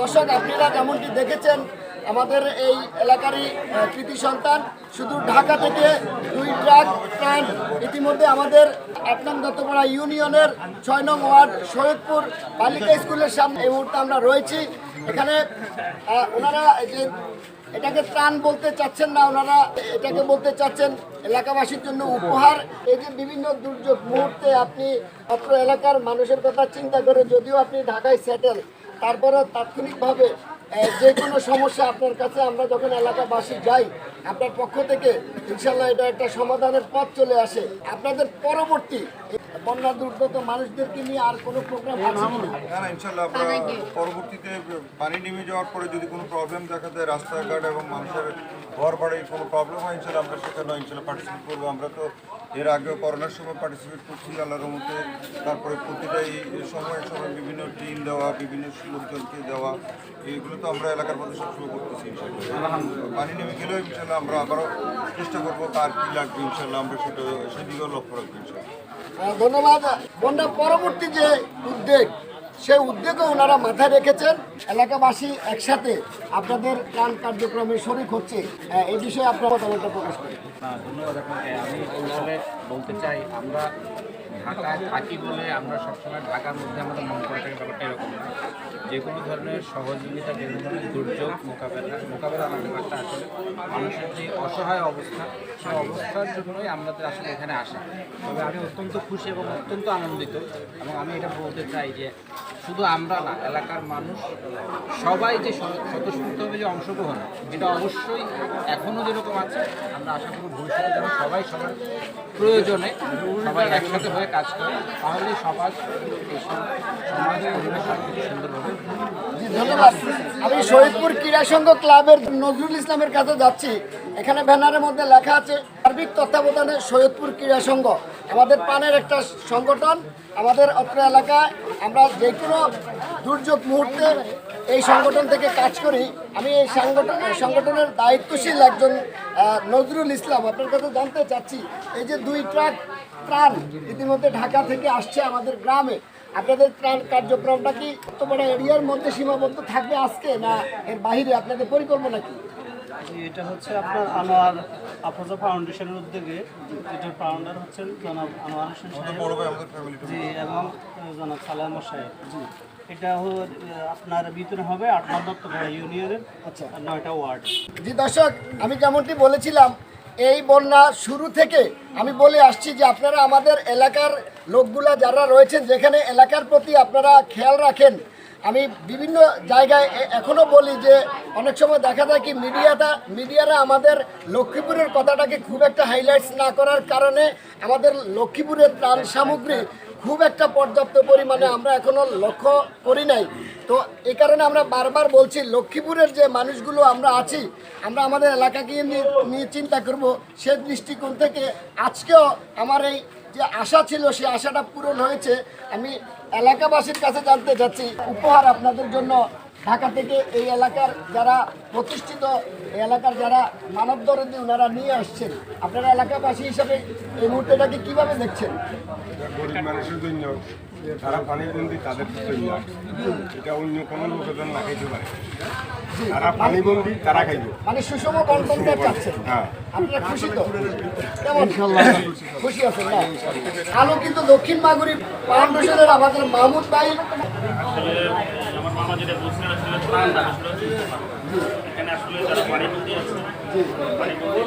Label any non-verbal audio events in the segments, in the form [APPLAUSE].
দর্শক, আপনারা যেমনটি দেখেছেন, আমাদের এই এলাকারই কৃতি সন্তান, শুধু ঢাকা থেকে দুই ট্রাক ট্রান ইতিমধ্যে আমাদের এক নং দত্তপাড়া ইউনিয়নের ছয় নং ওয়ার্ড সৈয়দপুর বালিকা স্কুলের সামনে এই মুহূর্তে আমরা রয়েছি। এখানে ওনারা যে এটাকে ত্রাণ বলতে চাচ্ছেন না, ওনারা এটাকে বলতে চাচ্ছেন এলাকাবাসীর জন্য উপহার। এই যে বিভিন্ন দুর্যোগ মুহূর্তে আপনি অত্র এলাকার মানুষের কথা চিন্তা করে যদিও আপনি ঢাকায় সেটেল তারপরেও তাৎক্ষণিকভাবে যে কোনো সমস্যা আপনার কাছে আমরা যখন এলাকাবাসী যাই আপনার পক্ষ থেকে ইনশাল্লাহ এটা একটা সমাধানের পথ চলে আসে। আপনাদের পরবর্তী বন্যা দুর্গত মানুষদেরকে নিয়ে আর কোনো প্রোগ্রাম ইনশাল্লাহ পরবর্তীতে পানি নেমে যাওয়ার পরে যদি কোনো প্রবলেম দেখা যায় রাস্তাঘাট এবং মানুষের ঘর বাড়ির কোনো প্রবলেম হয় ইনশাল্লাহ আমরা সেখানে ইনশাল্লাহ পার্টিসিপেট করব। আমরা তো এর আগেও করোনার সময় পার্টিসিপেট করছি আল্লাহর মতে তারপরে প্রতিটা এই সময় সময় বিভিন্ন টিম দেওয়া বিভিন্ন লোকজনকে দেওয়া এইগুলো তো আমরা এলাকার মধ্যে সবসময় করতেছি পানি নেমে গেলেও ইনশাল্লাহ আমরা আবারও চেষ্টা করব কার কী লাগবে ইনশাল্লাহ আমরা সেটা সেদিকেও লক্ষ্য রাখব ইনশাল্লাহ। আহ, ধন্যবাদ। বন্যা পরবর্তী যে উদ্যোগ সেই উদ্যোগে ওনারা মাথায় রেখেছেন, এলাকাবাসী একসাথে আপনাদের ত্রাণ কার্যক্রমে শরিক হচ্ছে এই বিষয়ে আপনারা প্রকাশ করেন। ধন্যবাদ আপনাকে। আমি বলতে চাই, আমরা ঢাকায় থাকি বলে আমরা সবসময় ঢাকার মধ্যে আমাদের মনে করে থাকি, ব্যাপারটা এরকম না। যে কোনো ধরনের সহযোগিতা যে কোনো ধরনের দুর্যোগ, মোকাবেলা মোকাবেলা না ব্যাপারটা আসলে মানুষের যে অসহায় অবস্থা, সেই অবস্থার জন্যই আমাদের আসলে এখানে আসা। তবে আমি অত্যন্ত খুশি এবং অত্যন্ত আনন্দিত এবং আমি এটা বলতে চাই যে শুধু আমরা না, এলাকার মানুষ সবাই যে স্ব- স্বতঃস্ফূর্তভাবে যে অংশগ্রহণ, এটা অবশ্যই এখনও যেরকম আছে, আমরা আশা করি ভবিষ্যতে যেন সবাই সবার প্রয়োজনে সবাই একসাথে হয়ে কাজ করে তাহলে সমাজ সমাজের পরিবেশ সব কিছু সুন্দরভাবে ধন্যবাদ। আমি শহীদপুর ক্রীড়া সংঘ ক্লাবের নজরুল ইসলামের কাছে যাচ্ছি। এখানে ব্যানারের মধ্যে লেখা আছে, সার্বিক তত্ত্বাবধানে শহীদপুর ক্রীড়া সংঘ। আমাদের পানের একটা সংগঠন, আমাদের অত্র এলাকায় আমরা যে কোনো দুর্যোগ মুহূর্তে এই সংগঠন থেকে কাজ করি। আমি এই সংগঠন সংগঠনের দায়িত্বশীল একজন নজরুল ইসলাম। আপনার কাছে জানতে চাচ্ছি, এই যে দুই ট্রাক ত্রাণ ইতিমধ্যে ঢাকা থেকে আসছে আমাদের গ্রামে। আপনাদের ত্রাণ কার্যক্রমটা কি তোমার এরিয়ার মধ্যে সীমাবদ্ধ থাকবে আজকে না এর বাইরে? আপনাদের পরিকল্পনা কি? এটা হচ্ছে আপনার আনোয়ার আফরোজা ফাউন্ডেশনের উদ্যোগে। এটার ফাউন্ডার হচ্ছেন জনাব আনোয়ার হোসেন সাহেব। জি এবং জনাব সালাম সাহেব। জি এটা হল আপনার ভিতরে হবে আট নম্বর ইউনিয়নের আচ্ছা। নয়টা ওয়ার্ড। জি দর্শক আমি যেমনটি বলেছিলাম এই বন্যা শুরু থেকে আমি বলে আসছি যে আপনারা আমাদের এলাকার লোকগুলা যারা রয়েছেন, যেখানে এলাকার প্রতি আপনারা খেয়াল রাখেন, আমি বিভিন্ন জায়গায় এখনও এখনও বলি যে অনেক সময় দেখা যায় কি মিডিয়াটা, মিডিয়ারা আমাদের লক্ষ্মীপুরের কথাটাকে খুব একটা হাইলাইটস না করার কারণে আমাদের লক্ষ্মীপুরের ত্রাণ সামগ্রী খুব একটা পর্যাপ্ত পরিমাণে আমরা এখনও লক্ষ্য করি নাই। তো এ কারণে আমরা বারবার বলছি, লক্ষ্মীপুরের যে মানুষগুলো আমরা আছি, আমরা আমাদের এলাকাকে নিয়ে চিন্তা করব। সে দৃষ্টিকোণ থেকে আজকেও আমার এই যে আশা ছিল, সেই আশাটা পূরণ হয়েছে। আমি এলাকাবাসীর কাছে জানতে চাচ্ছি, উপহার আপনাদের জন্য ঢাকা থেকে এই এলাকার যারা প্রতিষ্ঠিত এলাকার যারা মানব দরদি ওনারা নিয়ে আসছেন, আপনারা এলাকাবাসী হিসাবে এই মুহূর্তটাকে কীভাবে দেখছেন? তারা পানি বন্দি তাদের জন্য এটা অন্য কোনো লোকের জন্য না খাইতে পারে। তারা পানি বন্দি তারা খাইবে। মানে সুষম বন্টনটা চাচ্ছেন। হ্যাঁ। আপনারা খুশি তো? কেমন? খুশি আছেন না? আলো কিন্তু দক্ষিণ মাগুরি ফাউন্ডেশনের আমাদের মাহমুদ ভাই। আসলে আমার মামা যেটা বলছিলেন আসলে আসলে এখানে আসলে যারা পানিবন্দী আছে পানিবন্দী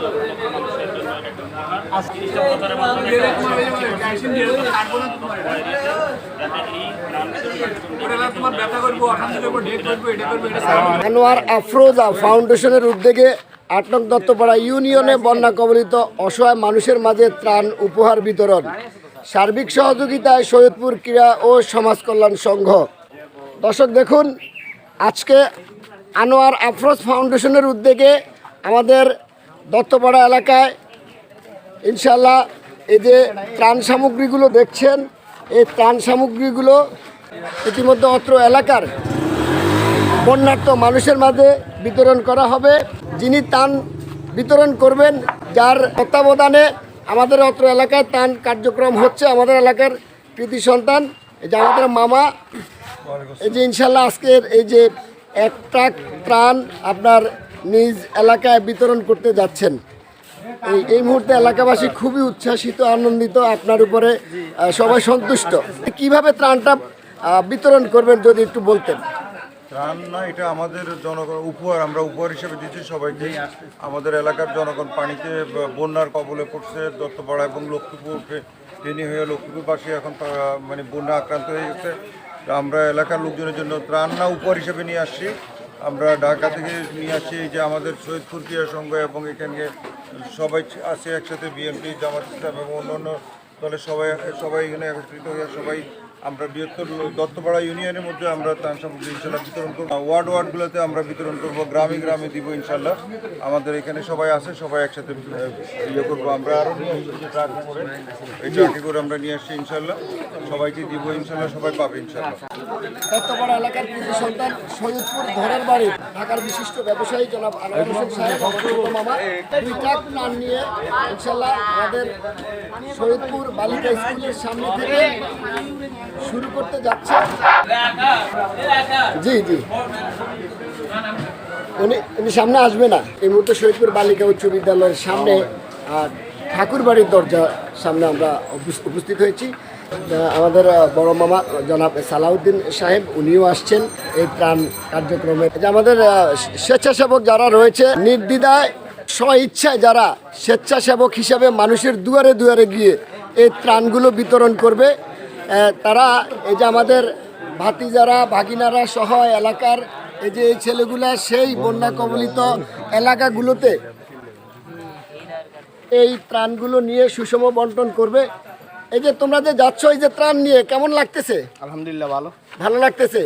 আনোয়ার আফরোজা ফাউন্ডেশনের উদ্যোগে আট নং দত্তপাড়া ইউনিয়নে বন্যা কবলিত অসহায় মানুষের মাঝে ত্রাণ উপহার বিতরণ। সার্বিক সহযোগিতায় সৈয়দপুর ক্রীড়া ও সমাজ কল্যাণ সংঘ। দর্শক, দেখুন, আজকে আনোয়ার আফরোজ ফাউন্ডেশনের উদ্যোগে আমাদের দত্তপাড়া এলাকায় ইনশাল্লাহ এই যে ত্রাণ সামগ্রীগুলো দেখছেন, এই ত্রাণ সামগ্রীগুলো ইতিমধ্যে অত্র এলাকার বন্যার্থ মানুষের মাঝে বিতরণ করা হবে। যিনি ত্রাণ বিতরণ করবেন, যার তত্ত্বাবধানে আমাদের অত্র এলাকায় ত্রাণ কার্যক্রম হচ্ছে, আমাদের এলাকার কৃতি সন্তান, এই যে আমাদের মামা, এই যে ইনশাল্লাহ আজকের এই যে এক ট্রাক ত্রাণ আপনার নিজ এলাকায় বিতরণ করতে যাচ্ছেন। এই এই মুহূর্তে এলাকাবাসী খুবই উচ্ছ্বাসিত আনন্দিত আপনার উপরে সবাই সন্তুষ্ট। কীভাবে ত্রাণটা বিতরণ করবেন যদি একটু বলতেন? ত্রাণ না এটা আমাদের জনগণ উপহার আমরা উপহার হিসেবে দিচ্ছি সবাইকে। আমাদের এলাকার জনগণ পানিতে বন্যার কবলে পড়ছে দত্তপাড়া এবং লক্ষ্মীপুর ফে- হয়ে লক্ষ্মীপুরবাসী এখন মানে বন্যা আক্রান্ত হয়ে গেছে। আমরা এলাকার লোকজনের জন্য ত্রাণ না উপহার হিসেবে নিয়ে আসছি। আমরা ঢাকা থেকে নিয়ে আসি যে আমাদের সৈয়দপুর ক্রিয়া সংঘ এবং এখানে সবাই আসে একসাথে বিএনপি, জামাত ইসলাম এবং অন্য অন্য দলের সবাই সবাই এখানে একত্রিত হয়ে সবাই আমরা বৃহত্তর দত্তপাড়া ইউনিয়নের মধ্যে আমরা ত্রাণ সামগ্রী ইনশাল্লাহ বিতরণ করব। ওয়ার্ড ওয়ার্ডগুলোতে আমরা বিতরণ করব, গ্রামে গ্রামে দিব ইনশাল্লাহ। আমাদের এখানে সবাই আছে, সবাই একসাথে ইয়ে করব। আমরা আরও এই ট্রাকে করে আমরা নিয়ে আসছি ইনশাল্লাহ। সবাইকে দিব ইনশাল্লাহ, সবাই পাবে ইনশাল্লাহ। দত্তপাড়া এলাকার কৃতি সন্তান সৈয়দপুর ঘরের বাড়ি। ঢাকার বিশিষ্ট ব্যবসায়ী জনাব আনোয়ার হোসেন সাহেব মামা, দুই ট্রাক প্ল্যান নিয়ে ইনশাল্লাহ আমাদের সৈয়দপুর বালিকা স্কুলের সামনে থেকে শুরু করতে যাচ্ছে? জি জি। উনি উনি সামনে আসবে না। এই মুহূর্তে শহীদপুর বালিকা উচ্চ বিদ্যালয়ের সামনে ঠাকুরবাড়ির দরজা সামনে আমরা উপস্থিত হয়েছি। আমাদের বড় মামা, জনাব সালাউদ্দিন সাহেব, উনিও আসছেন এই ত্রাণ কার্যক্রমে। আমাদের স্বেচ্ছাসেবক যারা রয়েছে, নির্দ্বিধায় স্ব ইচ্ছায় যারা স্বেচ্ছাসেবক হিসাবে মানুষের দুয়ারে দুয়ারে গিয়ে এই ত্রাণগুলো বিতরণ করবে তারা এই যে আমাদের ভাতিজারা ভাগিনারা সহ এলাকার এই যে এই ছেলেগুলা সেই বন্যা কবলিত এলাকাগুলোতে এই ত্রাণগুলো নিয়ে সুষম বন্টন করবে। এই যে তোমরা যে যাচ্ছ এই যে ত্রাণ নিয়ে কেমন লাগতেছে? আলহামদুলিল্লাহ ভালো। ভালো লাগতেছে?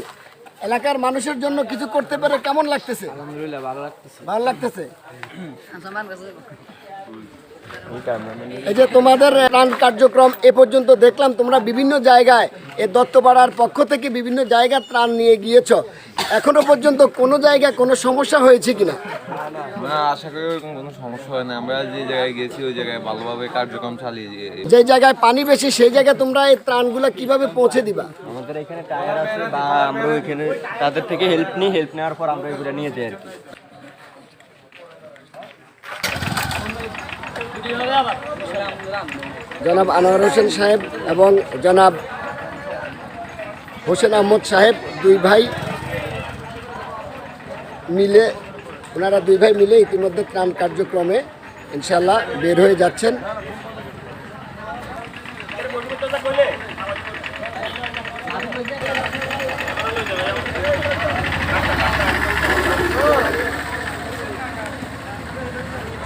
এলাকার মানুষের জন্য কিছু করতে পারে কেমন লাগতেছে? আলহামদুলিল্লাহ ভালো লাগতেছে। ভালো লাগতেছে? এই যে তোমাদের ত্রাণ কার্যক্রম এ পর্যন্ত দেখলাম তোমরা বিভিন্ন জায়গায় এ দত্তপাড়ার পক্ষ থেকে বিভিন্ন জায়গায় ত্রাণ নিয়ে গিয়েছ। এখনও পর্যন্ত কোনো জায়গায় কোনো সমস্যা হয়েছে কিনা? না আশা করি ওরকম কোনো সমস্যা হয় না আমরা যে জায়গায় গেছি ওই জায়গায় ভালোভাবে কার্যক্রম চালিয়ে দিয়ে যে জায়গায় পানি বেশি সেই জায়গায় তোমরা এই ত্রাণগুলো কীভাবে পৌঁছে দিবা? আমাদের এখানে টায়ার আছে বা আমরা ওইখানে তাদের থেকে হেল্প নিই। হেল্প নেওয়ার পর আমরা এগুলো নিয়ে যাই আর কি। জনাব আনোয়ার হোসেন সাহেব এবং জনাব হোসেন আহমদ সাহেব দুই ভাই মিলে, ওনারা দুই ভাই মিলে ইতিমধ্যে ত্রাণ কার্যক্রমে ইনশাল্লাহ বের হয়ে যাচ্ছেন।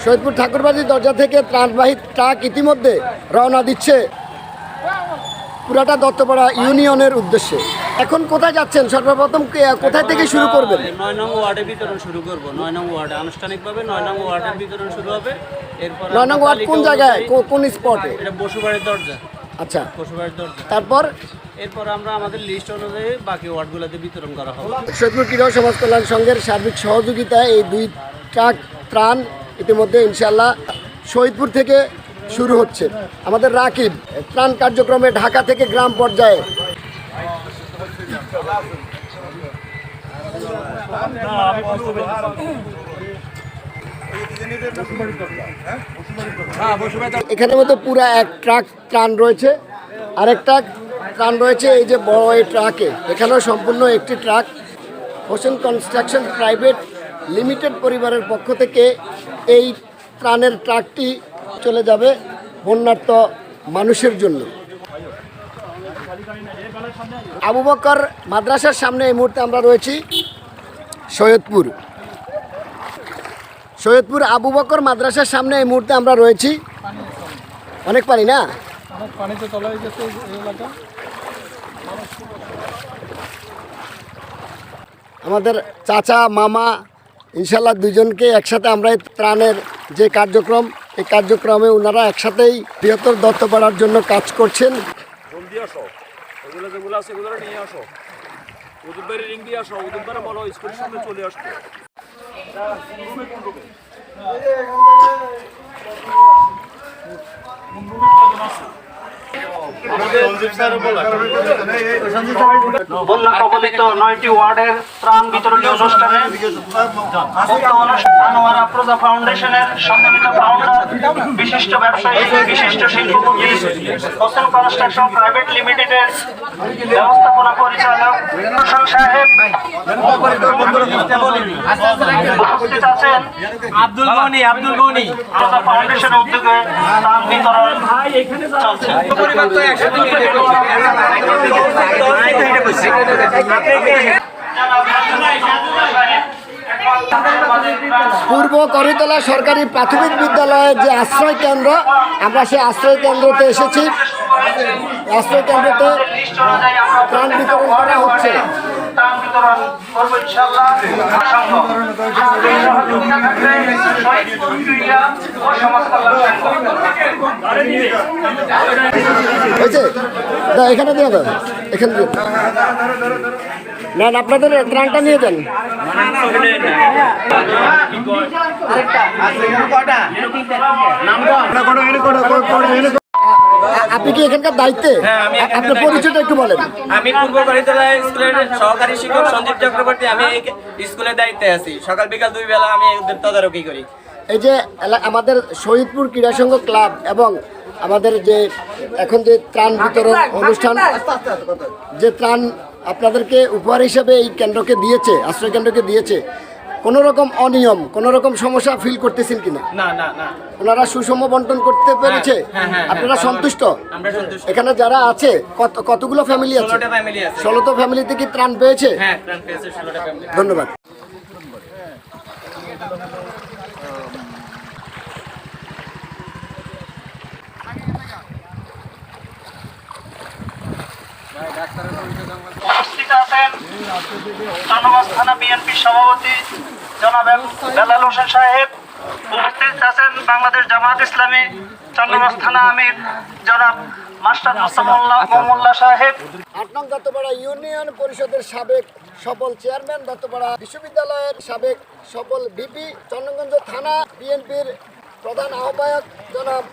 সৈয়দপুর ঠাকুরবাড়ির দরজা থেকে ত্রাণবাহী ট্রাক ইতিমধ্যে রওনা দিচ্ছে পুরাটা দত্তপাড়া ইউনিয়নের উদ্দেশ্যে। এখন কোথায় যাচ্ছেন? সর্বপ্রথম কোথায় থেকে শুরু করবেন? নয় নং ওয়ার্ডে বিতরণ শুরু করব। নয় নং ওয়ার্ডে আনুষ্ঠানিকভাবে নয় নং ওয়ার্ডের বিতরণ শুরু হবে। এরপর নয় নং ওয়ার্ড কোন জায়গায়? কোন স্পটে এটা বসুবাড়ির দরজা। আচ্ছা। বসুবাড়ির দরজা। তারপর? এরপর আমরা আমাদের লিস্ট অনুযায়ী বাকি ওয়ার্ডগুলোতে বিতরণ করা হবে। সৈয়দপুর ক্রীড়া সমাজ কল্যাণ সংঘের সার্বিক সহযোগিতায় এই দুই ট্রাক ত্রাণ ইতিমধ্যে ইনশাল্লাহ শহীদপুর থেকে শুরু হচ্ছে। আমাদের রাকিব, ত্রাণ কার্যক্রমে ঢাকা থেকে গ্রাম পর্যায়ে। এখানের মধ্যে পুরা এক ট্রাক ত্রাণ রয়েছে। আরেক ট্রাক ত্রাণ রয়েছে এই যে বড় এই ট্রাকে। এখানেও সম্পূর্ণ একটি truck. Hossain construction private limited পরিবারের পক্ষ থেকে এই ত্রাণের ট্রাকটি চলে যাবে বন্যার্ত মানুষের জন্য। আবু বকর মাদ্রাসার সামনে এই মুহূর্তে আমরা রয়েছি, সৈয়দপুর। সৈয়দপুর আবু বকর মাদ্রাসার সামনে এই মুহূর্তে আমরা রয়েছি। অনেক পানি না? আমাদের চাচা, মামা ইনশাল্লাহ দুজনকে একসাথে আমরা ত্রাণের যে কার্যক্রম এই কার্যক্রমে ওনারা একসাথেই বৃহত্তর দত্ত দত্তপাড়ার জন্য কাজ করছেন। চলে বন্যা কবলিত নয়টি ওয়ার্ডের ত্রাণ বিতরণী অনুষ্ঠানে ফাউন্ডেশনের সম্মানিত ফাউন্ডার বিশিষ্ট ব্যবসায়ী বিশিষ্ট শিল্পপতি হোসেন কনস্ট্রাকশন প্রাইভেট লিমিটেডের ব্যবস্থাপনা পরিচালক হোসেন সাহেব। উপস্থিত আছেন আব্দুল গনি আব্দুল গনি। ফাউন্ডেশনের উদ্যোগে ত্রাণ বিতরণ চলছে। পূর্ব করিতলা সরকারি প্রাথমিক বিদ্যালয়ের যে আশ্রয় কেন্দ্র, আমরা সেই আশ্রয় কেন্দ্রতে এসেছি। আশ্রয় কেন্দ্রতে ত্রাণ বিতরণ করা হচ্ছে। বিতরণ করব ইনশাআল্লাহ। সহযোগিতা থাকবে শহীদ প্রক্রিয়া ও সমাজ কল্যাণ সংঘ। হয়েছে না এখানে দিয়ে দেন এখানে দিয়ে দেন। না না, আপনাদের ত্রাণটা নিয়ে আ- আপনি কি এখানকার দায়িত্বে? আপনার পরিচয়টা একটু বলেন। আমি পূর্ব বাড়িতলা স্কুলের সহকারী শিক্ষক সঞ্জীব চক্রবর্তী আমি এই স্কুলের দায়িত্বে আছি। সকাল বিকাল দুই বেলা আমি তদারকি করি। এই যে আমাদের শহীদপুর ক্রীড়া সংঘ ক্লাব এবং আমাদের যে এখন যে ত্রাণ বিতরণ অনুষ্ঠান যে ত্রাণ আপনাদেরকে উপহার হিসেবে এই কেন্দ্রকে দিয়েছে আশ্রয় কেন্দ্রকে দিয়েছে কোনো রকম অনিয়ম কোনো রকম সমস্যা ফিল করতেছেন কিনা? না না না। ওনারা সুষম বন্টন করতে পেরেছে? হ্যাঁ, হ্যাঁ, হ্যাঁ, আপনারা সন্তুষ্ট? এখানে যারা আছে কত কতগুলো ফ্যামিলি আছে? ষোলোটা ফ্যামিলি আছে। ষোলোটো ফ্যামিলিতে কি ত্রাণ পেয়েছে? ধন্যবাদ। প্রাণ পেয়েছে ধন্যবাদ থানা বিএনপি সভাপতি জনাব বেলাল হোসেন সাহেব। উপস্থিত আছেন বাংলাদেশ জামাত ইসলামী চান্নবাস থানা আমির জনাব মাস্টার মোস্তামুল্লাহ মোহাম্মুল্লাহ সাহেব। আট নং ইউনিয়ন পরিষদের সাবেক সফল চেয়ারম্যান দত্তপাড়া বিশ্ববিদ্যালয়ের সাবেক সফল বিপি চন্দ্রগঞ্জ থানা বিএনপির প্রধান আহ্বায়ক জনাব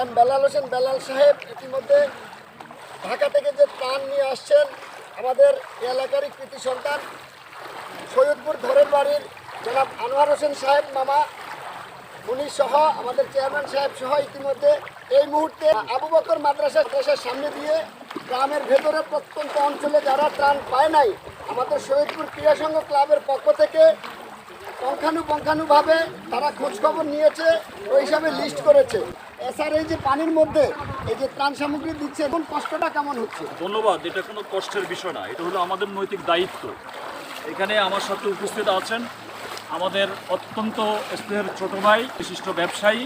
এম বেলাল হোসেন বেলাল সাহেব ইতিমধ্যে ঢাকা থেকে যে ত্রাণ নিয়ে আসছেন আমাদের এলাকারই কৃতি সন্তান, সৈয়দপুর ধরের বাড়ির জনাব আনোয়ার হোসেন সাহেব মামা, উনি সহ আমাদের চেয়ারম্যান সাহেব সহ ইতিমধ্যে এই মুহূর্তে আবু বকর মাদ্রাসা দেশের সামনে দিয়ে গ্রামের ভেতরে প্রত্যন্ত অঞ্চলে যারা ত্রাণ পায় নাই, আমাদের সৈয়দপুর ক্রীড়া সংঘ ক্লাবের পক্ষ থেকে পঙ্খানুপঙ্খানুভাবে তারা খোঁজখবর নিয়েছে, ওই হিসাবে লিস্ট করেছে। এছাড়া এই যে পানির মধ্যে, এই যে ত্রাণ সামগ্রী দিচ্ছে, এখন কষ্টটা কেমন হচ্ছে? ধন্যবাদ, এটা কোনো কষ্টের বিষয় না, এটা হলো আমাদের নৈতিক দায়িত্ব। এখানে আমার সাথে উপস্থিত আছেন আমাদের অত্যন্ত স্নেহের ছোট ভাই, বিশিষ্ট ব্যবসায়ী,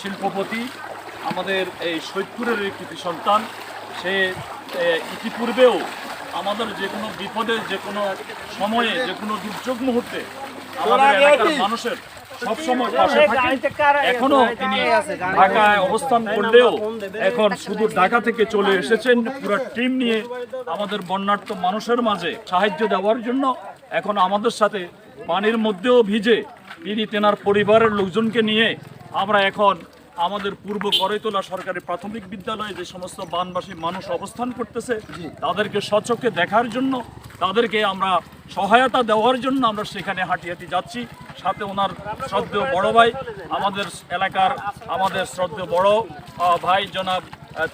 শিল্পপতি, আমাদের এই সৈয়দপুরের এই কৃতি সন্তান। সে ইতিপূর্বেও আমাদের যে কোনো বিপদে, যে কোনো সময়ে, যে কোনো দুর্যোগ মুহূর্তে মানুষের সবসময় পাশে থাকেন এখনও তিনি ঢাকায় অবস্থান করলেও এখন শুধু ঢাকা থেকে চলে এসেছেন পুরো টিম নিয়ে আমাদের বন্যার্থ মানুষের মাঝে সাহায্য দেওয়ার জন্য। এখন আমাদের সাথে পানির মধ্যেও ভিজে তিনি তেনার পরিবারের লোকজনকে নিয়ে আমরা এখন আমাদের পূর্ব করৈতলা সরকারি প্রাথমিক বিদ্যালয়ে যে সমস্ত বানবাসী মানুষ অবস্থান করতেছে তাদেরকে স্বচক্ষে দেখার জন্য তাদেরকে আমরা সহায়তা দেওয়ার জন্য আমরা সেখানে হাঁটি হাঁটি যাচ্ছি। সাথে ওনার শ্রদ্ধেয় বড় ভাই আমাদের এলাকার আমাদের শ্রদ্ধেয় বড় ভাই জনাব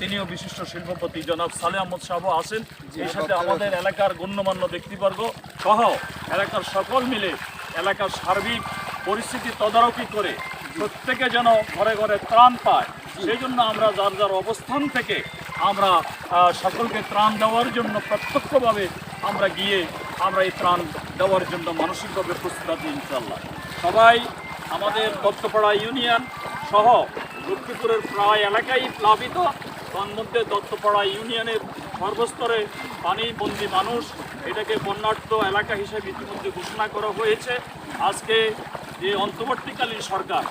তিনিও বিশিষ্ট শিল্পপতি জনাব সালে আহমদ সাহু আছেন। এই সাথে আমাদের এলাকার গণ্যমান্য ব্যক্তিবর্গ সহ এলাকার সকল মিলে এলাকার সার্বিক পরিস্থিতি তদারকি করে প্রত্যেকে যেন ঘরে ঘরে ত্রাণ পায়। সেই জন্য আমরা যার যার অবস্থান থেকে আমরা সকলকে ত্রাণ দেওয়ার জন্য প্রত্যক্ষভাবে আমরা গিয়ে আমরা এই ত্রাণ দেওয়ার জন্য মানসিকভাবে প্রস্তুত আছি ইনশাল্লাহ সবাই আমাদের দত্তপাড়া ইউনিয়ন সহ লক্ষ্মীপুরের প্রায় এলাকাই প্লাবিত। তার মধ্যে দত্তপাড়া ইউনিয়নের সর্বস্তরে পানিবন্দী মানুষ, এটাকে বন্যার্থ এলাকা হিসেবে ইতিমধ্যে ঘোষণা করা হয়েছে। আজকে যে অন্তর্বর্তীকালীন সরকার,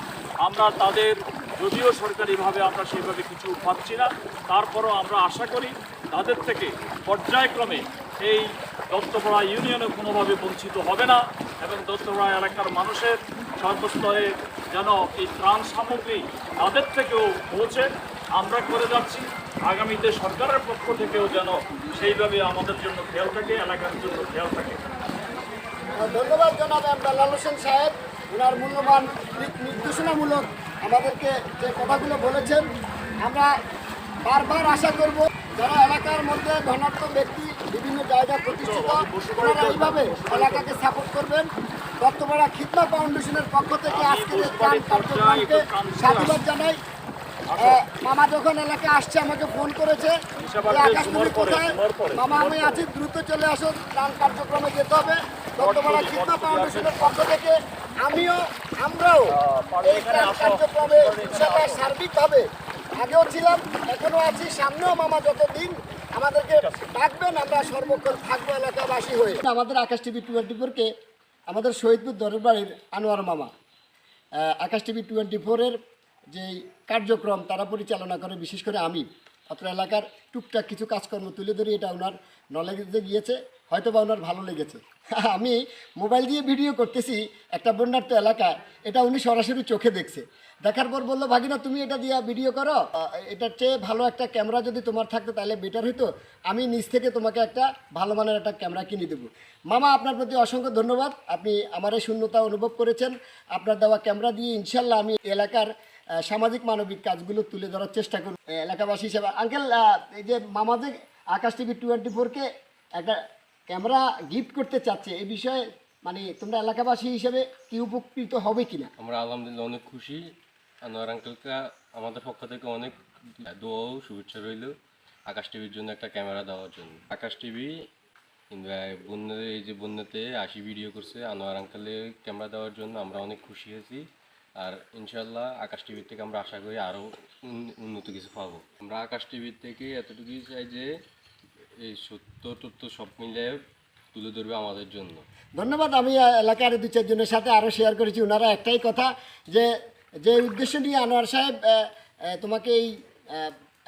আমরা তাদের, যদিও সরকারিভাবে আমরা সেইভাবে কিছু পাচ্ছি না, তারপরও আমরা আশা করি তাদের থেকে পর্যায়ক্রমে এই দত্তপাড়া ইউনিয়নে কোনোভাবে বঞ্চিত হবে না এবং দত্তপাড়া এলাকার মানুষের সর্বস্তরে যেন এই ত্রাণ সামগ্রী তাদের থেকেও পৌঁছে, আমরা করে যাচ্ছি। আগামীতে সরকারের পক্ষ থেকেও যেন সেইভাবে আমাদের জন্য খেয়াল থাকে, এলাকার জন্য খেয়াল থাকে। ধন্যবাদ জনাব আবদাল্লাহ হোসেন সাহেব। ওনার মূল্যবান নির্দেশনামূলক আমাদেরকে যে কথাগুলো বলেছেন আমরা বারবার আশা করব যারা এলাকার মধ্যে ধনাত্ম ব্যক্তি বিভিন্ন জায়গায় প্রতিষ্ঠিত ওনারা এইভাবে এলাকাকে সাপোর্ট করবেন। দত্তপাড়া খিদমা ফাউন্ডেশনের পক্ষ থেকে আজকের এই ত্রাণ কার্যক্রমকে সাধুবাদ জানাই। মামা যখন এলাকায় আসছে আমাকে ফোন করেছে যে আকাশ কোথায়? মামা আমি আছি দ্রুত চলে আসুন ত্রাণ কার্যক্রমে যেতে হবে। দত্তপাড়া খিদমা ফাউন্ডেশনের পক্ষ থেকে আমিও আমরাও এই কার্যক্রমে ইনশাআল্লাহ সার্বিকভাবে আগেও ছিলাম এখনও আছি। সামনেও মামা যতদিন আমাদেরকে ডাকবেন আমরা সর্বক্ষণ থাকব এলাকাবাসী হয়ে। আমাদের আকাশ টিভি টোয়েন্টি ফোরকে আমাদের শহীদপুর দরবারের আনোয়ার মামা। আকাশ টিভি টোয়েন্টি ফোরের যে কার্যক্রম তারা পরিচালনা করে বিশেষ করে আমি। অত্র এলাকার টুকটাক কিছু কাজকর্ম তুলে ধরি এটা ওনার নলেজে গিয়েছে হয়তো বা ওনার ভালো লেগেছে। [LAUGHS] আমি মোবাইল দিয়ে ভিডিও করতেছি একটা বন্যার্থ এলাকায় এটা উনি সরাসরি চোখে দেখছে। দেখার পর বলল, ভাগিনা, তুমি এটা দিয়ে ভিডিও করো। এটার চেয়ে ভালো একটা ক্যামেরা যদি তোমার থাকতো তাহলে বেটার হতো আমি নিজ থেকে তোমাকে একটা ভালো মানের একটা ক্যামেরা কিনে দেবো। মামা, আপনার প্রতি অসংখ্য ধন্যবাদ। আপনি আমার এই শূন্যতা অনুভব করেছেন। আপনার দেওয়া ক্যামেরা দিয়ে ইনশাল্লাহ আমি এলাকার সামাজিক মানবিক কাজগুলো তুলে ধরার চেষ্টা করব। এলাকাবাসী হিসেবে আঙ্কেল এই যে মামাদের আকাশ টিভি টোয়েন্টি ফোরকে একটা ক্যামেরা গিফট করতে চাচ্ছে। এই বিষয়ে মানে তোমরা এলাকাবাসী হিসেবে কি উপকৃত হবে কিনা? আমরা আলহামদুলিল্লাহ অনেক খুশি। আনোয়ার আঙ্কেলকে, আমাদের পক্ষ থেকে অনেক দোয়া ও শুভেচ্ছা রইল আকাশ টিভির জন্য একটা ক্যামেরা দেওয়ার জন্য। আকাশ টিভি বন্যাতে এই যে বন্যাতে আশি ভিডিও করছে, আনোয়ার আঙ্কেলের ক্যামেরা দেওয়ার জন্য আমরা অনেক খুশি হয়েছি আর ইনশাল্লাহ আকাশ টিভির থেকে আমরা আশা করি আরও উন্নত কিছু পাবো। আমরা আকাশ টিভির থেকে এতটুকুই চাই যে এই সত্য তথ্য সব মিলে তুলে ধরবে আমাদের জন্য। ধন্যবাদ, আমি এলাকার দু চারজনের সাথে আরও শেয়ার করেছি। ওনারা একটাই কথা যে যে উদ্দেশ্য নিয়ে আনোয়ার সাহেব তোমাকে এই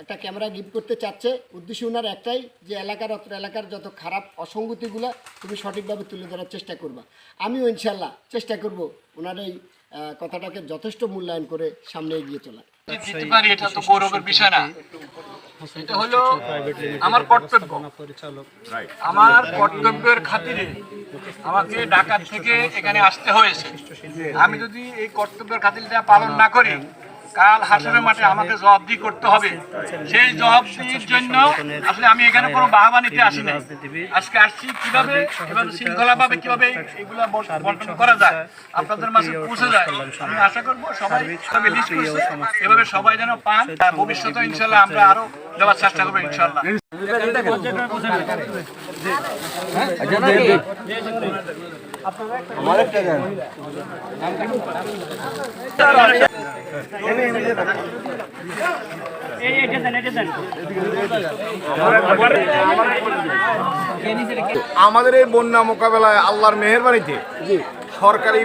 একটা ক্যামেরা গিফট করতে চাচ্ছে, উদ্দেশ্য ওনার একটাই যে এলাকার অত্র এলাকার যত খারাপ অসঙ্গতিগুলো তুমি সঠিকভাবে তুলে ধরার চেষ্টা করবা। আমিও ইনশাল্লাহ চেষ্টা করব ওনার এই কথাটাকে যথেষ্ট মূল্যায়ন করে সামনে এগিয়ে চলা। হলো আমার কর্তব্য। আমার কর্তব্যের খাতিরে আমাকে থেকে এখানে আসতে আমি যদি এই কর্তব্যের খাতিরটা পালন না করি কাল হাসরের মাঠে আমাকে জবাবদি করতে হবে। সেই জবাবদির জন্য আসলে আমি এখানে কোনো বাহাবা নিতে আসি না আজকে আসছি কীভাবে এবার শৃঙ্খলা ভাবে কীভাবে এগুলা বন- বন্টন করা যায় আপনাদের মাঝে পৌঁছে যায়। আমি আশা করব সবাই এভাবে এভাবে সবাই যেন পান আর ভবিষ্যতে ইনশাল্লাহ আমরা আরও দেওয়ার চেষ্টা করব ইনশাল্লাহ। আমাদের এই বন্যা মোকাবেলায় আল্লাহর মেহরবানিতে সরকারি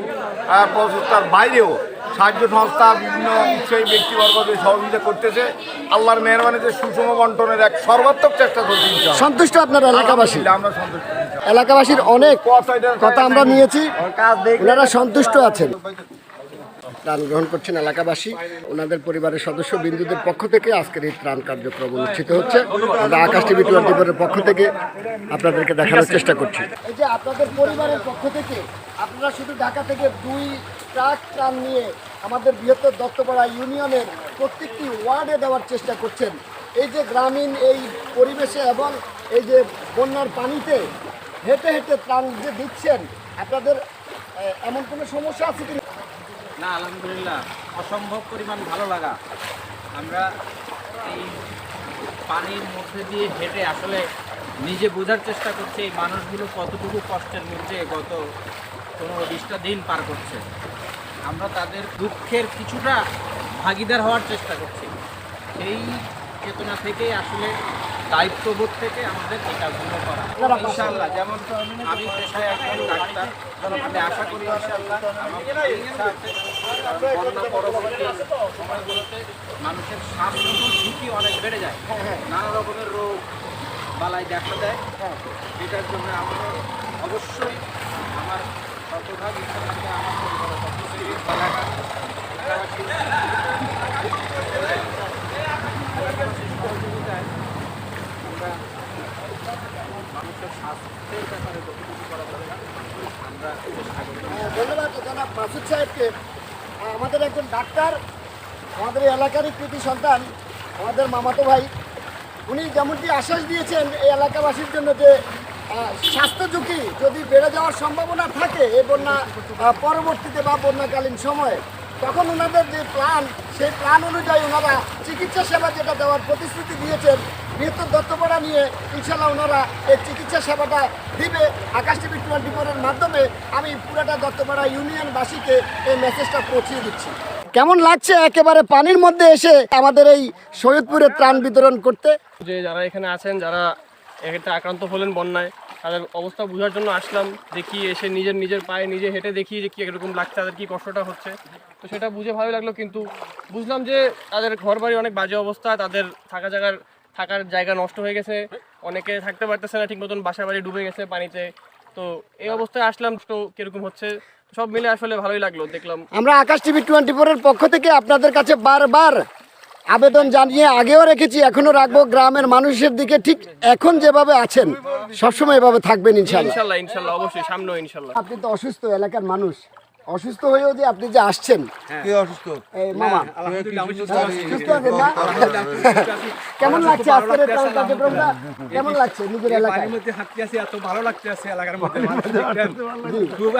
প্রচেষ্টার বাইরেও সাহায্য সংস্থা বিভিন্ন উৎসাহী ব্যক্তিবর্গ যে সহযোগিতা করতেছে আল্লাহর মেহরবানিতে সুষম বন্টনের এক সর্বাত্মক চেষ্টা চলছে সন্তুষ্ট আপনার এলাকাবাসী? আমরা সন্তুষ্ট এলাকাবাসীর অনেক কথা আমরা নিয়েছি। ওনারা সন্তুষ্ট আছেন। ত্রাণ গ্রহণ করছেন এলাকাবাসী। ওনাদের পরিবারের সদস্য বিন্দুদের পক্ষ থেকে আজকের এই ত্রাণ কার্যক্রম অনুষ্ঠিত হচ্ছে। আমরা আকাশ টিভি টোয়েন্টি পক্ষ থেকে আপনাদেরকে দেখানোর চেষ্টা করছি। এই যে আপনাদের পরিবারের পক্ষ থেকে আপনারা শুধু ঢাকা থেকে দুই ট্রাক ত্রাণ নিয়ে আমাদের বৃহত্তর দত্তপাড়া ইউনিয়নের প্রত্যেকটি ওয়ার্ডে দেওয়ার চেষ্টা করছেন। এই যে গ্রামীণ এই পরিবেশে এবং এই যে বন্যার পানিতে হেঁটে হেঁটে ত্রাণ যে দিচ্ছেন, আপনাদের এমন কোনো সমস্যা আছে কি না, আলহামদুলিল্লাহ, অসম্ভব পরিমাণ ভালো লাগা। আমরা এই পানির মধ্যে দিয়ে হেঁটে আসলে নিজে বোঝার চেষ্টা করছি এই মানুষগুলো কতটুকু কষ্টের মধ্যে গত পনেরো বিশটা দিন পার করছে। আমরা তাদের দুঃখের কিছুটা ভাগিদার হওয়ার চেষ্টা করছি। সেই চেতনা থেকেই আসলে দায়িত্ববোধ থেকে আমাদের এই কাজগুলো করা। ইনশাআল্লাহ, যেমন আমি পেশায় একজন ডাক্তার, আমি আশা করি ইনশাআল্লাহ সময়গুলোতে মানুষের স্বাস্থ্য ঝুঁকি অনেক বেড়ে যায়। নানা রকমের রোগ বালাই দেখা দেয়। এটার জন্য আমাদের অবশ্যই আমার শতভাগ ইচ্ছা আমার ধন্যবাদ মাসুদ সাহেবকে। আমাদের একজন ডাক্তার, আমাদের এলাকারই কৃতি সন্তান, আমাদের মামাতো ভাই। উনি যেমনটি আশ্বাস দিয়েছেন এই এলাকাবাসীর জন্য যে স্বাস্থ্য ঝুঁকি যদি বেড়ে যাওয়ার সম্ভাবনা থাকে এই বন্যা পরবর্তীতে বা বন্যাকালীন সময়ে, তখন ওনাদের যে প্ল্যান, সেই প্ল্যান অনুযায়ী ওনারা চিকিৎসা সেবা যেটা দেওয়ার প্রতিশ্রুতি দিয়েছেন বৃহত্তর দত্তপাড়া নিয়ে ইনশাল্লাহ ওনারা এই চিকিৎসা সেবাটা দিবে। আকাশ টিভি টোয়েন্টি ফোরের মাধ্যমে আমি পুরাটা দত্তপাড়া ইউনিয়নবাসীকে এই মেসেজটা পৌঁছিয়ে দিচ্ছি। কেমন লাগছে একেবারে পানির মধ্যে এসে আমাদের এই সৈয়দপুরে ত্রাণ বিতরণ করতে? যে যারা এখানে আছেন, যারা এক্ষেত্রে আক্রান্ত হলেন বন্যায়। তাদের অবস্থা বোঝার জন্য আসলাম দেখি এসে নিজের নিজের পায়ে নিজে হেঁটে দেখি যে কী এরকম লাগছে, তাদের কী কষ্টটা হচ্ছে। তো সেটা বুঝে ভালো লাগল, কিন্তু বুঝলাম যে তাদের ঘর বাড়ি অনেক বাজে অবস্থা, তাদের থাকা জায়গার, থাকার জায়গা নষ্ট হয়ে গেছে। অনেকে থাকতে পারতেছে না ঠিক মতন বাসা বাড়ি ডুবে গেছে পানিতে। তো এই অবস্থায় আসলাম, তো কীরকম হচ্ছে? সব মিলে আসলে ভালোই লাগল, দেখলাম। আমরা আকাশ টিভি টোয়েন্টি ফোরের পক্ষ থেকে আপনাদের কাছে বারবার আবেদন জানিয়ে আগেও রেখেছি এখনও রাখব। গ্রামের মানুষের দিকে ঠিক এখন যেভাবে আছেন সবসময় এভাবে থাকবেন ইনশাল্লাহ ইনশাল্লাহ ইনশাল্লাহ অবশ্যই সামনে ইনশাল্লাহ আপনি তো অসুস্থ এলাকার মানুষ। অসুস্থ হয়েও যে আপনি যে আসছেন। কে অসুস্থ? এই মামা। সুস্থ আছেন না? কেমন লাগছে আজকের ত্রাণ কার্যক্রমটা? কেমন লাগছে নিজের এলাকায়? হাঁটতে আছি এত ভালো লাগতে আছে এলাকার মধ্যে। [LAUGHS] খুব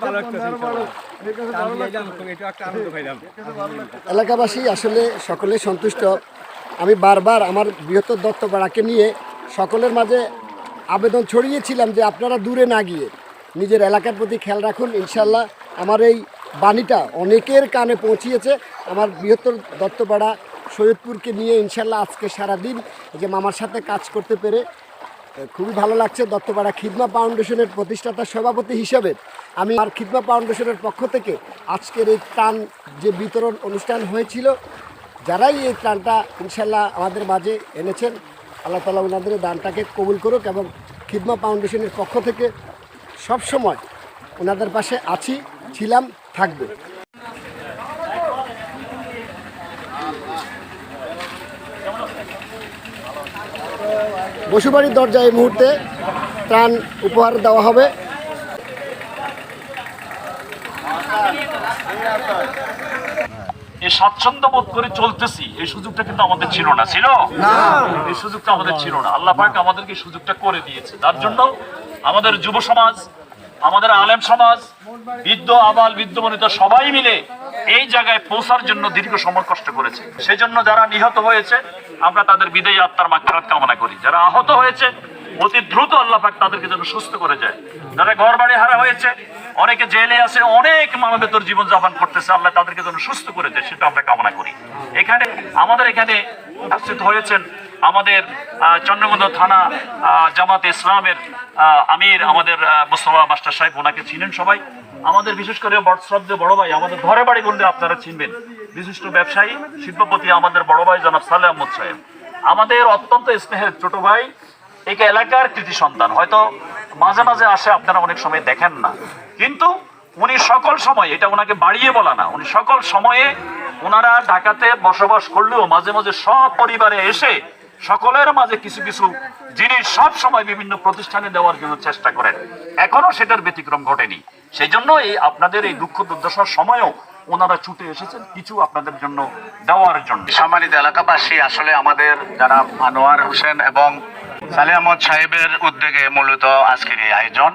ভালো লাগছে ভালো এটা একটা আনন্দ পাইলাম। এলাকাবাসী আসলে সকলে সন্তুষ্ট। আমি বারবার আমার বৃহত্তর দত্তপাড়াকে নিয়ে সকলের মাঝে আবেদন ছড়িয়েছিলাম যে আপনারা দূরে না গিয়ে। নিজের এলাকার প্রতি খেয়াল রাখুন, ইনশাল্লাহ আমার এই বাণীটা অনেকের কানে পৌঁছিয়েছে। আমার বৃহত্তর দত্তপাড়া সৈয়দপুরকে নিয়ে ইনশাল্লাহ আজকে সারাদিন যে মামার সাথে কাজ করতে পেরে খুবই ভালো লাগছে। দত্তপাড়া খিদমা ফাউন্ডেশনের প্রতিষ্ঠাতা সভাপতি হিসেবে আমি আর খিদমা ফাউন্ডেশনের পক্ষ থেকে আজকের এই ত্রাণ যে বিতরণ অনুষ্ঠান হয়েছিল, যারাই এই ত্রাণটা ইনশাল্লাহ আমাদের মাঝে এনেছেন, আল্লাহ তালা ওনাদের দানটাকে কবুল করুক এবং খিদমা ফাউন্ডেশনের পক্ষ থেকে সব সময় ওনাদের পাশে আছি ছিলাম থাকবে। বসুবাড়ির দরজায় এই মুহূর্তে ত্রাণ উপহার দেওয়া হবে। এই স্বাচ্ছন্দ্য বোধ করে চলতেছি। এই সুযোগটা কিন্তু আমাদের ছিল না। ছিল? এই সুযোগটা আমাদের ছিল না। আল্লাহ পাক আমাদেরকে সুযোগটা করে দিয়েছে। তার জন্য আমাদের যুব সমাজ, আমাদের আলেম সমাজ, বৃদ্ধ, আবাল বৃদ্ধ বনিতা সবাই মিলে এই জায়গায় পৌঁছার জন্য দীর্ঘ সময় কষ্ট করেছে। সেজন্য যারা নিহত হয়েছে, আমরা তাদের বিদায়ী আত্মার মাগফিরাত কামনা করি। যারা আহত হয়েছে, অতি দ্রুত আল্লাহ পাক তাদেরকে যেন সুস্থ করে যায় যারা ঘর বাড়ি হারা হয়েছে, অনেকে জেলে আছে, অনেক মানবেতর জীবন যাপন করতেছে, আল্লাহ তাদেরকে যেন সুস্থ করে দেয়, সেটা আমরা কামনা করি। এখানে, আমাদের এখানে উপস্থিত হয়েছেন আমাদের আহ, থানা জামাতে ইসলামের আমির আমাদের মোস্তফা মাস্টার সাহেব ওনাকে চিনেন সবাই। আমাদের বিশেষ করে শ্রদ্ধে বড় ভাই আমাদের ঘরে বাড়ি বললে আপনারা চিনবেন। বিশিষ্ট ব্যবসায়ী শিল্পপতি আমাদের বড় ভাই জনাব সালে আহমদ সাহেব। আমাদের অত্যন্ত স্নেহের ছোট ভাই এই এলাকার কৃতি সন্তান। হয়তো মাঝে মাঝে আসে আপনারা অনেক সময় দেখেন না। কিন্তু উনি সকল সময় এটা ওনাকে বাড়িয়ে বলা না উনি সকল সময়ে ওনারা ঢাকাতে বসবাস করলেও মাঝে মাঝে সব পরিবারে এসে সকলের মাঝে কিছু কিছু জিনিস সব সময় বিভিন্ন প্রতিষ্ঠানে দেওয়ার জন্য চেষ্টা করেন। এখনও সেটার ব্যতিক্রম ঘটেনি। সেই জন্য এই আপনাদের এই দুঃখ দুর্দশার সময়ও ওনারা ছুটে এসেছেন কিছু আপনাদের জন্য দেওয়ার জন্য। সম্মানিত এলাকাবাসী, আসলে আমাদের যারা আনোয়ার হোসেন এবং সালে আহমদ সাহেবের উদ্যোগে মূলত আজকের এই আয়োজন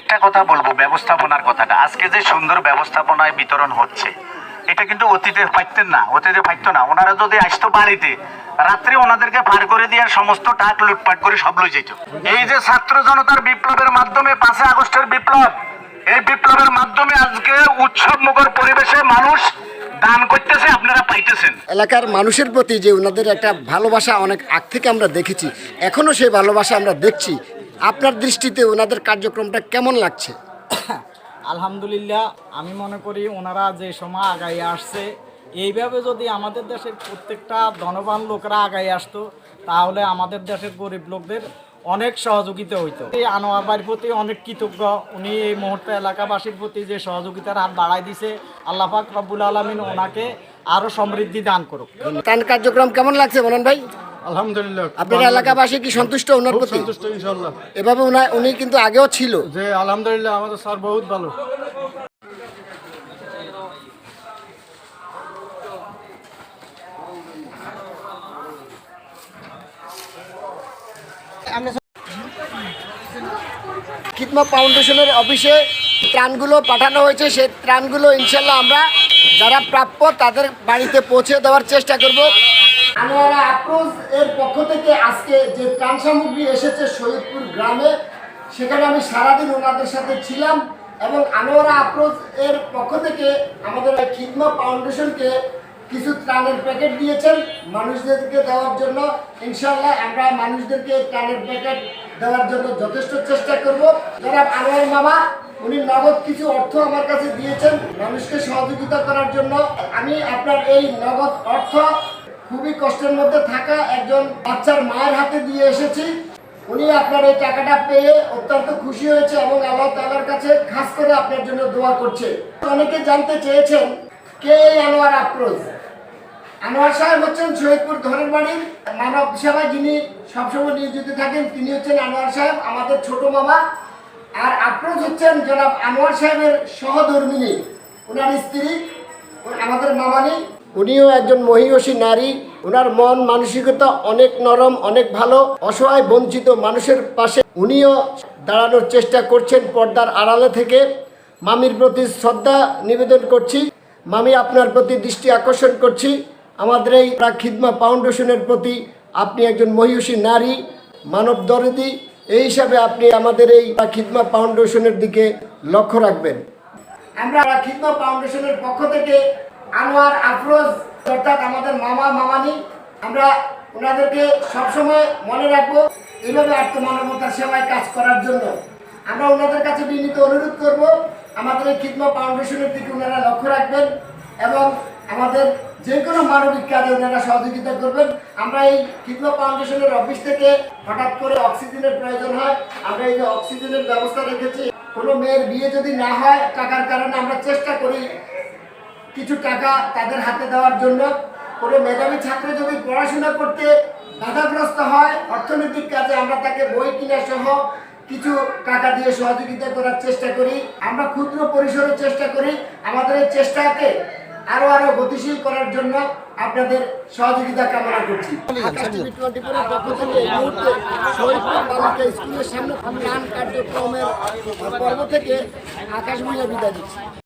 একটা কথা বলব, ব্যবস্থাপনার কথাটা। আজকে যে সুন্দর ব্যবস্থাপনায় বিতরণ হচ্ছে, এটা কিন্তু অতীতে পাইতেন না অতীতে পাইতো না। ওনারা যদি আসতো বাড়িতে রাত্রে ওনাদেরকে পার করে দিয়ে সমস্ত টাক লুটপাট করে সব লই যেত এই যে ছাত্র জনতার বিপ্লবের মাধ্যমে পাঁচই আগস্টের বিপ্লব এই বিপ্লবের মাধ্যমে আজকে উৎসব মুখর পরিবেশে মানুষ দান করতেছে আপনারা পাইতেছেন। এলাকার মানুষের প্রতি যে ওনাদের একটা ভালোবাসা অনেক আগ থেকে আমরা দেখেছি এখনও সেই ভালোবাসা আমরা দেখছি। আপনার দৃষ্টিতে ওনাদের কার্যক্রমটা কেমন লাগছে? [COUGHS] আলহামদুলিল্লাহ আমি মনে করি ওনারা যে সময় আগাই আসছে এইভাবে যদি আমাদের দেশের প্রত্যেকটা ধনবান লোকরা আগাই আসতো তাহলে আমাদের দেশের গরিব লোকদের অনেক সহযোগিতা হইতো। এই আনোয়ার বাড়ির প্রতি অনেক কৃতজ্ঞ। উনি এই মুহূর্তে এলাকাবাসীর প্রতি যে সহযোগিতার হাত বাড়াই দিছে আল্লাহ পাক রব্বুল আলমিন ওনাকে আরও সমৃদ্ধি দান করুক। ত্রাণ কার্যক্রম কেমন লাগছে বলেন ভাই? আলহামদুলিল্লাহ আপনার এলাকাবাসী কি সন্তুষ্ট ওনার প্রতি? সন্তুষ্ট এভাবে উনি কিন্তু আগেও ছিল। যে আলহামদুলিল্লাহ আমাদের স্যার বহুত ভালো। কিতমা ফাউন্ডেশনের অফিসে ত্রাণগুলো পাঠানো হয়েছে। সেই ত্রাণগুলো ইনশাল্লাহ আমরা যারা প্রাপ্য তাদের বাড়িতে পৌঁছে দেওয়ার চেষ্টা করব। আনোয়ারা আপ্রোজ এর পক্ষ থেকে আজকে যে ত্রাণ সামগ্রী এসেছে শহীদপুর গ্রামে, সেখানে আমি সারাদিন ওনাদের সাথে ছিলাম এবং আনোয়ারা আপ্রোজ এর পক্ষ থেকে আমাদের খিদমা ফাউন্ডেশনকে কিছু ত্রাণের প্যাকেট দিয়েছেন মানুষদেরকে দেওয়ার জন্য। ইনশাল্লাহ আমরা মানুষদেরকে ত্রাণের প্যাকেট দেওয়ার জন্য যথেষ্ট চেষ্টা করব। যারা আনোয়ার মামা, উনি নগদ কিছু অর্থ আমার কাছে দিয়েছেন মানুষকে সহযোগিতা করার জন্য। আমি আপনার এই নগদ অর্থ খুবই কষ্টের মধ্যে থাকা একজন বাচ্চার মায়ের হাতে দিয়ে এসেছি। উনি আপনার এই টাকাটা পেয়ে অত্যন্ত খুশি হয়েছে এবং আল্লাহ তালার কাছে খাস করে আপনার জন্য দোয়া করছে। অনেকে জানতে চেয়েছেন, কে আনোয়ার আফরোজ? আনোয়ার সাহেব হচ্ছেন শহীদপুর ধরের বাড়ির মানব সেবায় যিনি সবসময় নিয়োজিত থাকেন, তিনি হচ্ছেন আনোয়ার সাহেব, আমাদের ছোট মামা। আর আফরোজ হচ্ছেন জনাব আনোয়ার সাহেবের সহধর্মিনী ওনার স্ত্রী, আমাদের মামানি। উনিও একজন মহিষী নারী। ওনার মন, মানসিকতা অনেক নরম, অনেক ভালো, অসহায়, বঞ্চিত মানুষের পাশে। উনিও দাঁড়ানোর চেষ্টা করছেন পর্দার আড়ালে থেকে। মামির প্রতি শ্রদ্ধা নিবেদন করছি। মামি আপনার প্রতি দৃষ্টি আকর্ষণ করছি। আমাদের এই খিদমা ফাউন্ডেশনের প্রতি আপনি একজন মহিষী নারী, মানব দরদি, এই হিসাবে আপনি আমাদের এই খিদমা ফাউন্ডেশনের দিকে লক্ষ্য রাখবেন। আমরা খিদমা ফাউন্ডেশনের পক্ষ থেকে আনোয়ার আফরোজ, অর্থাৎ আমাদের মামা, মামানি, আমরা ওনাদেরকে সবসময় মনে রাখব এইভাবে আত্মমানবতার সেবায় কাজ করার জন্য। আমরা ওনাদের কাছে বিনীত অনুরোধ করব, আমাদের এই খিদমা ফাউন্ডেশনের দিকে ওনারা লক্ষ্য রাখবেন এবং আমাদের যে কোনো মানবিক কাজে ওনারা সহযোগিতা করবেন। আমরা এই খিদমা ফাউন্ডেশনের অফিস থেকে হঠাৎ করে অক্সিজেনের প্রয়োজন হয়। আমরা এই যে অক্সিজেনের ব্যবস্থা রেখেছি। কোনো মেয়ের বিয়ে যদি না হয়, টাকার কারণে আমরা চেষ্টা করি কিছু টাকা তাদের হাতে দেওয়ার জন্য। কোনো মেধাবী ছাত্র যদি পড়াশোনা করতে বাধাগ্রস্ত হয়, অর্থনৈতিক কাজে আমরা তাকে বই কিনা সহ কিছু টাকা দিয়ে সহযোগিতা করার চেষ্টা করি। আমরা ক্ষুদ্র পরিসরে চেষ্টা করি। আমাদের এই চেষ্টাকে আরও আরও গতিশীল করার জন্য আপনাদের সহযোগিতা কামনা করছি। আকাশ টিভি 24 এর পক্ষ মুহূর্তে স্কুলের সামনে ত্রাণ কার্যক্রমের পর্ব থেকে আকাশ বিদায় দিচ্ছি